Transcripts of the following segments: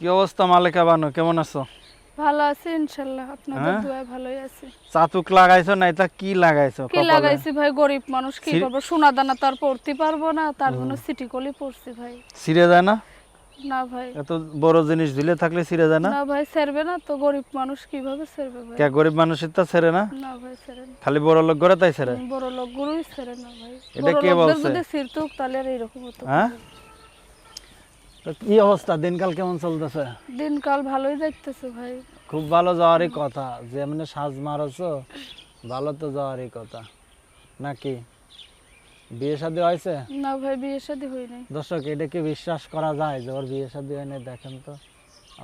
কি অবস্থা মালিকা বানু? কেমন আছো? ভালো আছি ইনশাল্লাহ। আপনাদের হ্যাঁ? দোয়ায় ভালোই আছি। চাতুক লাগাইছো না এটা কি লাগাইছো কি লাগাইছি ভাই গরিব মানুষ কি করব? সোনা দানা তো আর পড়তে পারব না তার জন্য সিটি কলি পড়ছি ভাই। ছিঁড়ে যায় না? না ভাই। এত বড় জিনিস ঝুলে থাকলে ছিঁড়ে যায় না? না ভাই সেরবে না তো গরিব মানুষ কীভাবে সেরবে ভাই? কে গরিব মানুষের তা ছেড়ে না? না ভাই সেরে না। খালি বড় লোক করে তাই ছেড়ে? বড় লোক গুরুই সেরে না ভাই। এটা কে বলছে? যদি সিরতুক তাহলে এরকম হতো হ্যাঁ? তো কি অবস্থা? দিনকাল কেমন চলতেছে? দিনকাল ভালোই যাইতেছে ভাই। খুব ভালো যাওয়ারই কথা। যেমনি সাজ মারছো ভালো তো যাওয়ারই কথা। নাকি? বিয়ে শাদী হয়েছে? না ভাই বিয়ে শাদী হই নাই দর্শক এটা কি বিশ্বাস করা যায় যে ওর বিয়ে শাদী হয় নাই দেখেন তো।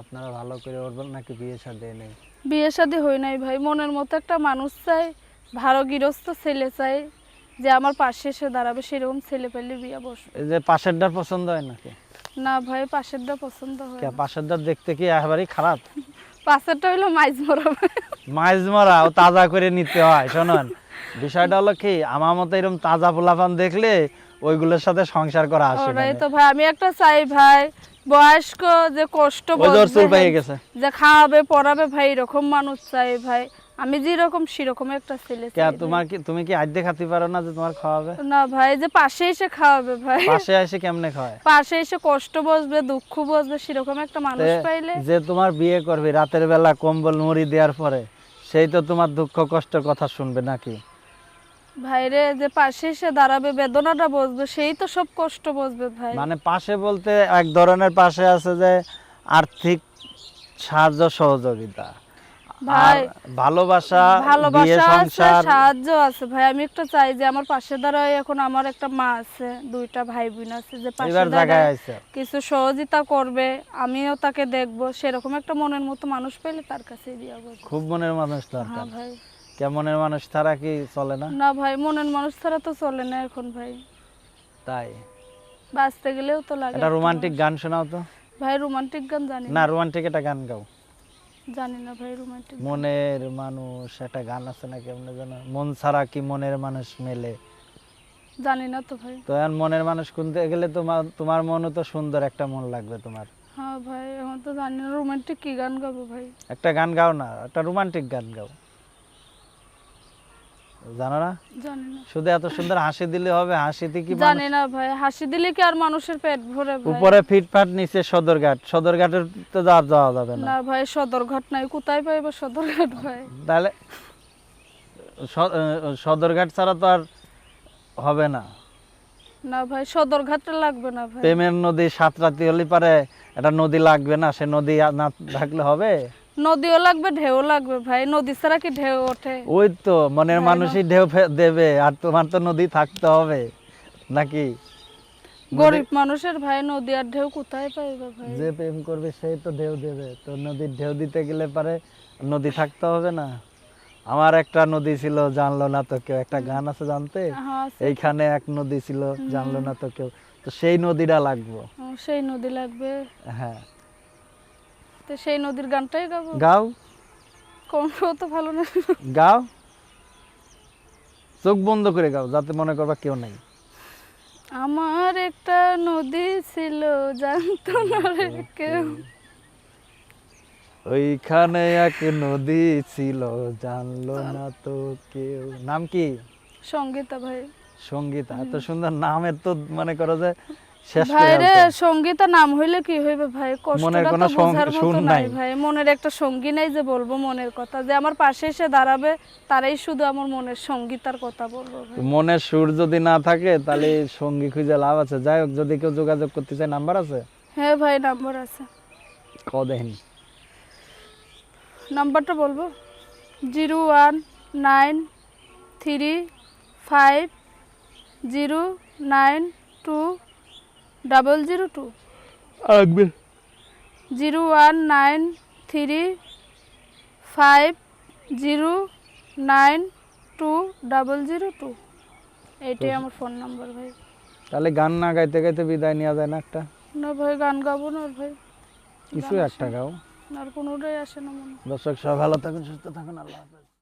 আপনারা ভালো করে ওর নাকি বিয়ে শাদী নেই বিয়ে শাদী হই নাই ভাই। মনের মতো একটা মানুষ চাই ভালো গৃহস্থ ছেলে চাই যে আমার পাশে এসে দাঁড়াবে সেরকম ছেলে পেলে বিয়ে বসবে। এই যে পাশেরটার পছন্দ হয় নাকি? না ভাই পছন্দ হয় কে দেখতে কি একেবারেই খারাপ? পাশেরটা মাইজ মরাবে মাছ মারা ও তাজা করে নিতে হয় শোনেন। বিষয়টা হলো কি আমার মতো এরকম তাজা পোলাপান দেখলে ওইগুলোর সাথে সংসার করা আসে তো ভাই আমি একটা চাই ভাই বয়স্ক যে কষ্ট যে খাওয়াবে পড়াবে ভাই এরকম মানুষ চাই ভাই। আমি যেরকম সেরকম একটা ছেলে কে। তোমার কি তুমি কি আদ্যে খাতে পারো না যে তোমার খাওয়াবে? না ভাই যে পাশে এসে খাওয়াবে ভাই। পাশে এসে কেমনে খাওয়ায়? পাশে এসে কষ্ট বসবে দুঃখ বসবে সেরকম একটা মানুষ পাইলে যে তোমার বিয়ে করবে রাতের বেলা কম্বল মুড়ি দেওয়ার পরে সেই তো তোমার দুঃখ কষ্টের কথা শুনবে নাকি? ভাইরে যে পাশে এসে দাঁড়াবে বেদনাটা বসবে সেই তো সব কষ্ট বসবে ভাই। মানে পাশে বলতে এক ধরনের পাশে আছে যে আর্থিক সাহায্য সহযোগিতা। ভাই ভালোবাসা ভালোবাসা আছে সাহায্য আছে ভাই। আমি একটা চাই যে আমার পাশে দাঁড়ায় এখন আমার একটা মা আছে দুইটা ভাই বোন আছে যে পাশে দাঁড়ায় কিছু সহযোগিতা করবে আমিও তাকে দেখব। সেরকম একটা মনের মতো মানুষ পেলে তার কাছে বিয়ে করব। খুব মনের মানুষ দরকার। হ্যাঁ ভাই। কেমনের মানুষ ছাড়া কি চলে না? না ভাই মনের মানুষ ছাড়া তো চলে না এখন ভাই। তাই? বাঁচতে গেলেও তো লাগে একটা রোমান্টিক গান শোনাও তো। ভাই রোমান্টিক গান জানি না না। রোমান্টিক একটা গান গাও। জানি না ভাই। রোমান্টিক মনের মানুষ একটা গান আছে না কেমন যেন মন ছাড়া কি মনের মানুষ মেলে? জানি না তো ভাই। তো এখন মনের মানুষ শুনতে গেলে তোমার তোমার মনও তো সুন্দর একটা মন লাগবে তোমার। হ্যাঁ ভাই এখন তো জানি না রোমান্টিক কি গান গাবো ভাই। একটা গান গাও না একটা রোমান্টিক গান গাও। জানো না? শুধু এত সুন্দর হাসি দিলে হবে হাসিতে কি জানি না ভাই হাসি দিলে কি আর মানুষের পেট ভরে উপরে ফিটফাট নিচে সদরঘাট। সদরঘাটের তো যাওয়া যাওয়া যাবে না। না ভাই সদরঘাট নাই। কোথায় পাইবো সদরঘাট ভাই? তাহলে স- আহ, সদরঘাট ছাড়া তো আর হবে না। না ভাই সদরঘাটটা লাগবে না ভাই। প্রেমের নদী সাত রাতি হলে পারে একটা নদী লাগবে না সে নদী না থাকলে হবে? নদীও লাগবে ঢেউ লাগবে ভাই। নদী ছাড়া কি ঢেউ ওঠে? ওই তো মনের মানুষই ঢেউ দেবে আর তোমার তো নদী থাকতে হবে নাকি? গরিব মানুষের ভাই নদী আর ঢেউ কোথায় পাইবে ভাই? যে প্রেম করবে সেই তো ঢেউ দেবে। তো নদীর ঢেউ দিতে গেলে পারে নদী থাকতে হবে না। আমার একটা নদী ছিল জানলো না তো কেউ। একটা গান আছে জানতে? হ্যাঁ এইখানে এক নদী ছিল জানলো না তো কেউ। তো সেই নদীটা লাগবে। সেই নদী লাগবে। হ্যাঁ। তো সেই নদীর গানটাই গাবো। গাও। কোন তো ভালো না। গাও। চোখ বন্ধ করে গাও যাতে মনে করবা কেউ নেই। আমার একটা নদী ছিল জানতো না রে কেউ। ওইখানে এক নদী ছিল জানলো না তো কেউ। নাম কি? সঙ্গীতা ভাই। সঙ্গীতা। এত সুন্দর নামের তো মনে করো যে শেষ। সঙ্গীতা নাম হইলে কি হইবে ভাই? কষ্টটা তো বোঝার সুর মতো নাই। নাই। ভাই। মনের একটা সঙ্গী নাই যে বলব মনের কথা। যে আমার পাশে এসে দাঁড়াবে তারাই শুধু আমার মনের সঙ্গীতার কথা বলব মনের সুর যদি না থাকে তাহলে সঙ্গী খুঁজে লাভ আছে। যাই হোক যদি কেউ যোগাযোগ করতে চায় নাম্বার আছে? হ্যাঁ ভাই নাম্বার আছে। ক দেখেন নাম্বারটা বলব? Zero one nine three five zero nine two double zero two. Akbar zero one nine three five zero nine two double zero two. এইটাই আমার ফোন নাম্বার ভাই। তাহলে গান না গাইতে গাইতে বিদায় নেওয়া যায় না একটা? না ভাই গান গাবো না আর ভাই। কিছু একটা গাও। আর কোনোটাই আসে না মনে দর্শক সব ভালো থাকুন সুস্থ থাকুন আল্লাহ হাফেজ।